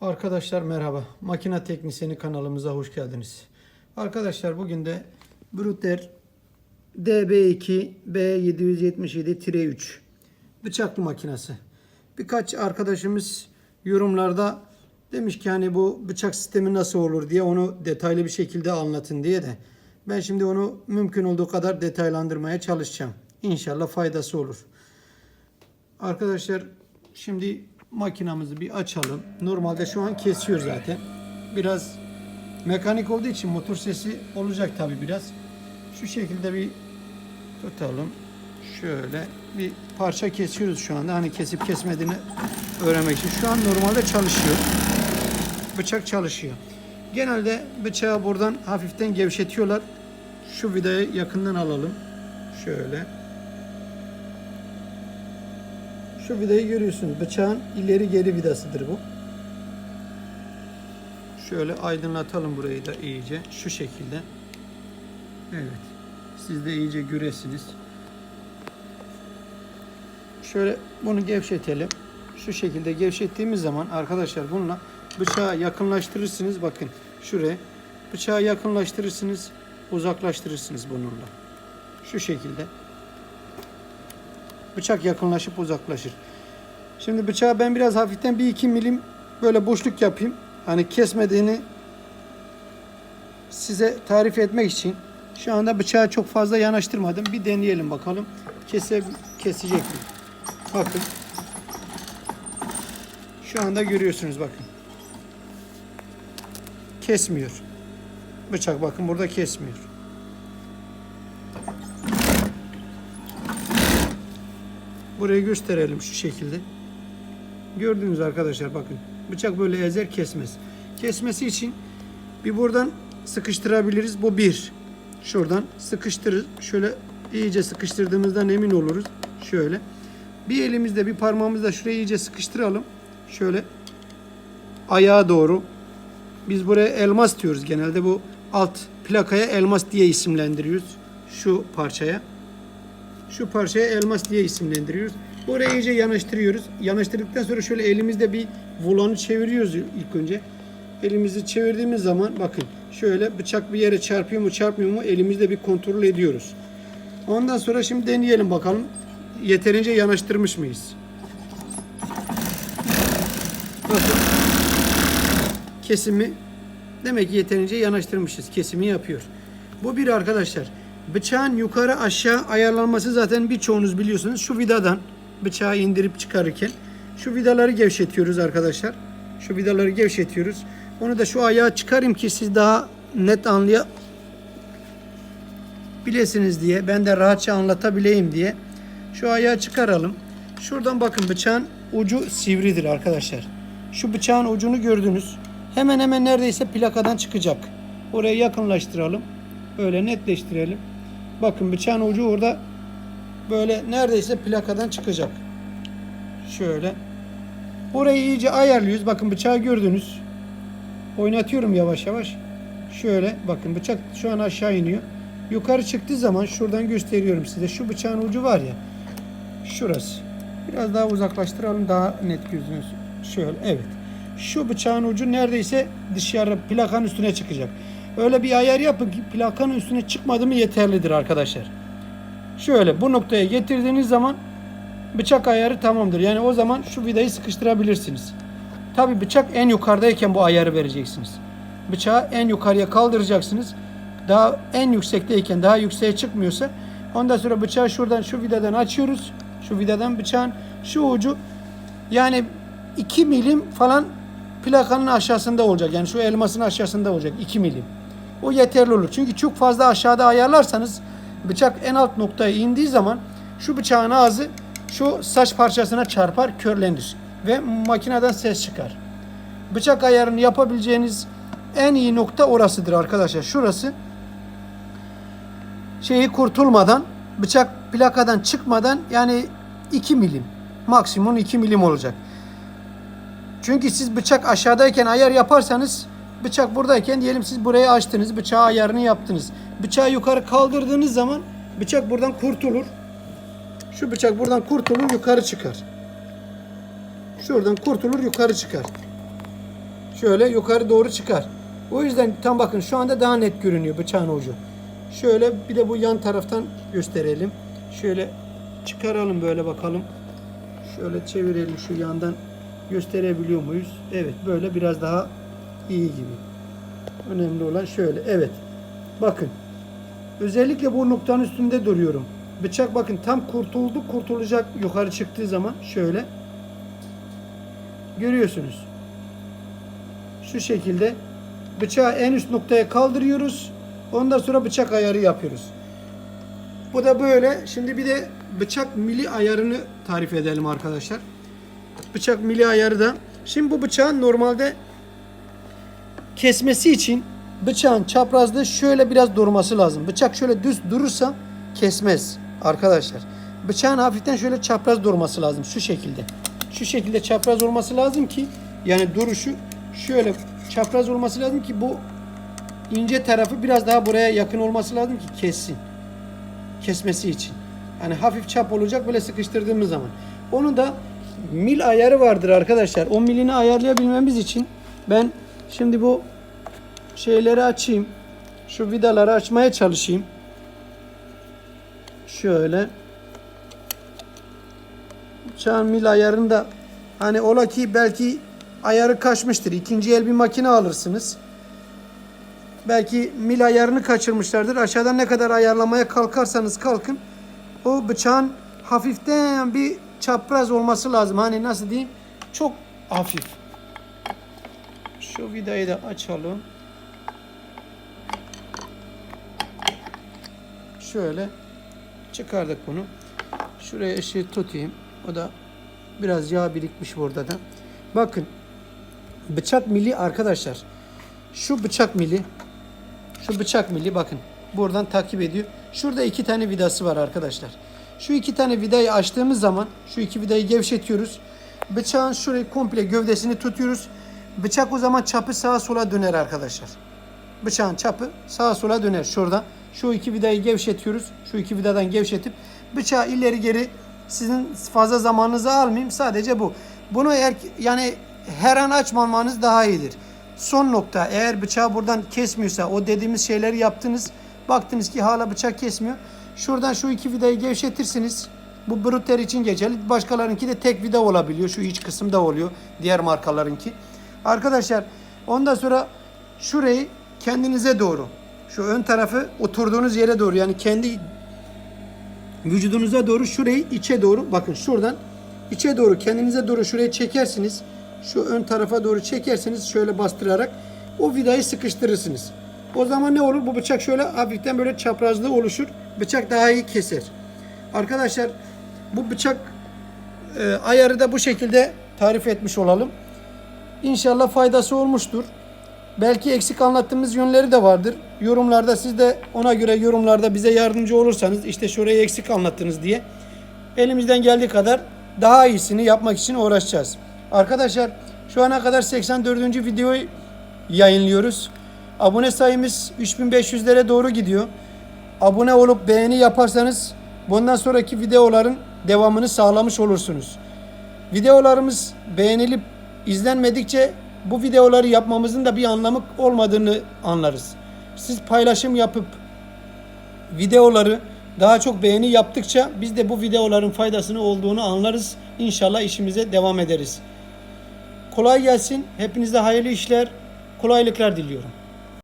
Arkadaşlar merhaba. Makina Teknisyeni kanalımıza hoş geldiniz. Arkadaşlar bugün de Bruter DB2 B777-3 bıçaklı makinesi. Birkaç arkadaşımız yorumlarda demiş ki hani bu bıçak sistemi nasıl olur diye onu detaylı bir şekilde anlatın diye de ben şimdi onu mümkün olduğu kadar detaylandırmaya çalışacağım. İnşallah faydası olur. Arkadaşlar şimdi makinamızı bir açalım. Normalde şu an kesiyor zaten. Biraz mekanik olduğu için motor sesi olacak tabi biraz. Şu şekilde bir tutalım. Şöyle bir parça kesiyoruz şu anda. Hani kesip kesmediğini öğrenmek için. Şu an normalde çalışıyor. Bıçak çalışıyor. Genelde bıçağı buradan hafiften gevşetiyorlar. Şu vidayı yakından alalım. Şöyle. Şu vidayı görüyorsunuz. Bıçağın ileri geri vidasıdır bu. Şöyle aydınlatalım burayı da iyice. Şu şekilde. Evet. Siz de iyice göresiniz. Şöyle bunu gevşetelim. Şu şekilde gevşettiğimiz zaman arkadaşlar bununla bıçağı yakınlaştırırsınız. Bakın şuraya. Bıçağı yakınlaştırırsınız. Uzaklaştırırsınız bununla. Şu şekilde bıçak yakınlaşıp uzaklaşır. Şimdi bıçağı ben biraz hafiften bir iki milim böyle boşluk yapayım. Hani kesmediğini size tarif etmek için şu anda bıçağı çok fazla yanaştırmadım. Bir deneyelim bakalım. Kese, kesecek mi? Bakın. Şu anda görüyorsunuz bakın. Kesmiyor. Bıçak bakın burada kesmiyor. Burayı gösterelim şu şekilde. Gördünüz arkadaşlar bakın. Bıçak böyle ezer kesmez. Kesmesi için bir buradan sıkıştırabiliriz. Bu bir. Şuradan sıkıştırır. Şöyle iyice sıkıştırdığımızdan emin oluruz. Şöyle. Bir elimizde bir parmağımızla şurayı iyice sıkıştıralım. Şöyle ayağa doğru. Biz buraya elmas diyoruz genelde. Bu alt plakaya elmas diye isimlendiriyoruz. Şu parçaya. Şu parçaya elmas diye isimlendiriyoruz. Oraya iyice yanaştırıyoruz. Yanaştırdıktan sonra şöyle elimizde bir volanı çeviriyoruz ilk önce. Elimizi çevirdiğimiz zaman bakın şöyle bıçak bir yere çarpıyor mu çarpmıyor mu elimizde bir kontrol ediyoruz. Ondan sonra şimdi deneyelim bakalım yeterince yanaştırmış mıyız? Bakın kesimi demek ki yeterince yanaştırmışız. Kesimi yapıyor. Bu bir arkadaşlar. Bıçağın yukarı aşağı ayarlanması zaten birçoğunuz biliyorsunuz. Şu vidadan bıçağı indirip çıkarırken şu vidaları gevşetiyoruz arkadaşlar. Şu vidaları gevşetiyoruz. Onu da şu ayağa çıkarayım ki siz daha net anlayabilirsiniz diye. Ben de rahatça anlatabileyim diye. Şu ayağı çıkaralım. Şuradan bakın bıçağın ucu sivridir arkadaşlar. Şu bıçağın ucunu gördünüz. Hemen hemen neredeyse plakadan çıkacak. Oraya yakınlaştıralım. Böyle netleştirelim. Bakın bıçağın ucu orada böyle neredeyse plakadan çıkacak. Şöyle. Orayı iyice ayarlıyoruz. Bakın bıçağı gördünüz. Oynatıyorum yavaş yavaş. Şöyle bakın bıçak şu an aşağı iniyor. Yukarı çıktığı zaman şuradan gösteriyorum size. Şu bıçağın ucu var ya. Şurası. Biraz daha uzaklaştıralım daha net gözünüz. Şöyle evet. Şu bıçağın ucu neredeyse dışarı plakanın üstüne çıkacak. Öyle bir ayar yapın ki plakanın üstüne çıkmadı mı yeterlidir arkadaşlar. Şöyle bu noktaya getirdiğiniz zaman bıçak ayarı tamamdır. Yani o zaman şu vidayı sıkıştırabilirsiniz. Tabi bıçak en yukarıdayken bu ayarı vereceksiniz. Bıçağı en yukarıya kaldıracaksınız. Daha en yüksekteyken daha yükseğe çıkmıyorsa ondan sonra bıçağı şuradan şu vidadan açıyoruz. Şu vidadan bıçağın şu ucu yani 2 milim falan plakanın aşağısında olacak. Yani şu elmasın aşağısında olacak 2 milim. O yeterli olur. Çünkü çok fazla aşağıda ayarlarsanız bıçak en alt noktaya indiği zaman şu bıçağın ağzı şu saç parçasına çarpar, körlenir ve makineden ses çıkar. Bıçak ayarını yapabileceğiniz en iyi nokta orasıdır arkadaşlar. Şurası şeyi kurtulmadan bıçak plakadan çıkmadan yani 2 milim maksimum 2 milim olacak. Çünkü siz bıçak aşağıdayken ayar yaparsanız bıçak buradayken diyelim siz burayı açtınız, bıçağı ayarını yaptınız. Bıçağı yukarı kaldırdığınız zaman bıçak buradan kurtulur. Şu bıçak buradan kurtulur, yukarı çıkar. Şuradan kurtulur, yukarı çıkar. şöyle yukarı doğru çıkar. O yüzden tam bakın şu anda daha net görünüyor bıçağın ucu. Şöyle bir de bu yan taraftan gösterelim. Şöyle çıkaralım böyle bakalım. Şöyle çevirelim şu yandan gösterebiliyor muyuz? Evet böyle biraz daha iyi gibi. Önemli olan şöyle. Evet. Bakın. Özellikle bu noktanın üstünde duruyorum. Bıçak bakın tam kurtuldu kurtulacak yukarı çıktığı zaman şöyle. Görüyorsunuz. Şu şekilde bıçağı en üst noktaya kaldırıyoruz. Ondan sonra bıçak ayarı yapıyoruz. Bu da böyle. Şimdi bir de bıçak mili ayarını tarif edelim arkadaşlar. Bıçak mili ayarı da. Şimdi bu bıçağın normalde kesmesi için bıçağın çaprazlığı şöyle biraz durması lazım. Bıçak şöyle düz durursa kesmez arkadaşlar. Bıçağın hafiften şöyle çapraz durması lazım şu şekilde. Şu şekilde çapraz olması lazım ki yani duruşu şöyle çapraz olması lazım ki bu ince tarafı biraz daha buraya yakın olması lazım ki kessin. Kesmesi için. Hani hafif çap olacak böyle sıkıştırdığımız zaman. Onun da mil ayarı vardır arkadaşlar. O milini ayarlayabilmemiz için ben şimdi bu şeyleri açayım. Şu vidaları açmaya çalışayım. Şöyle. Bıçağın mil ayarını da hani ola ki belki ayarı kaçmıştır. İkinci el bir makine alırsınız. Belki mil ayarını kaçırmışlardır. Aşağıdan ne kadar ayarlamaya kalkarsanız kalkın. O bıçağın hafiften bir çapraz olması lazım. Hani nasıl diyeyim? Çok hafif. Şu vidayı da açalım. Şöyle çıkardık bunu. Şuraya ışığı tutayım. O da biraz yağ birikmiş burada da. Bakın bıçak mili arkadaşlar. Şu bıçak mili şu bıçak mili bakın. Buradan takip ediyor. Şurada iki tane vidası var arkadaşlar. Şu iki tane vidayı açtığımız zaman şu iki vidayı gevşetiyoruz. Bıçağın şurayı komple gövdesini tutuyoruz. Bıçak o zaman çapı sağa sola döner arkadaşlar. Bıçağın çapı sağa sola döner şurada. Şu iki vidayı gevşetiyoruz. Şu iki vidadan gevşetip bıçağı ileri geri sizin fazla zamanınızı almayayım. Sadece bu. Bunu eğer yani her an açmamanız daha iyidir. Son nokta eğer bıçağı buradan kesmiyorsa o dediğimiz şeyleri yaptınız. Baktınız ki hala bıçak kesmiyor. Şuradan şu iki vidayı gevşetirsiniz. Bu Bruter için geçerli. Başkalarınki de tek vida olabiliyor. Şu iç kısımda oluyor. Diğer markalarınki. Arkadaşlar ondan sonra şurayı kendinize doğru. Şu ön tarafı oturduğunuz yere doğru. Yani kendi vücudunuza doğru şurayı içe doğru. Bakın şuradan içe doğru kendinize doğru şurayı çekersiniz. Şu ön tarafa doğru çekersiniz şöyle bastırarak o vidayı sıkıştırırsınız. O zaman ne olur? Bu bıçak şöyle hafiften böyle çaprazlığı oluşur. Bıçak daha iyi keser. Arkadaşlar bu bıçak e, ayarı da bu şekilde tarif etmiş olalım. İnşallah faydası olmuştur. Belki eksik anlattığımız yönleri de vardır. Yorumlarda siz de ona göre yorumlarda bize yardımcı olursanız işte şurayı eksik anlattınız diye elimizden geldiği kadar daha iyisini yapmak için uğraşacağız. Arkadaşlar şu ana kadar 84. videoyu yayınlıyoruz. Abone sayımız 3500'lere doğru gidiyor. Abone olup beğeni yaparsanız bundan sonraki videoların devamını sağlamış olursunuz. Videolarımız beğenilip izlenmedikçe bu videoları yapmamızın da bir anlamı olmadığını anlarız. Siz paylaşım yapıp videoları daha çok beğeni yaptıkça biz de bu videoların faydasını olduğunu anlarız. İnşallah işimize devam ederiz. Kolay gelsin. Hepinize hayırlı işler, kolaylıklar diliyorum.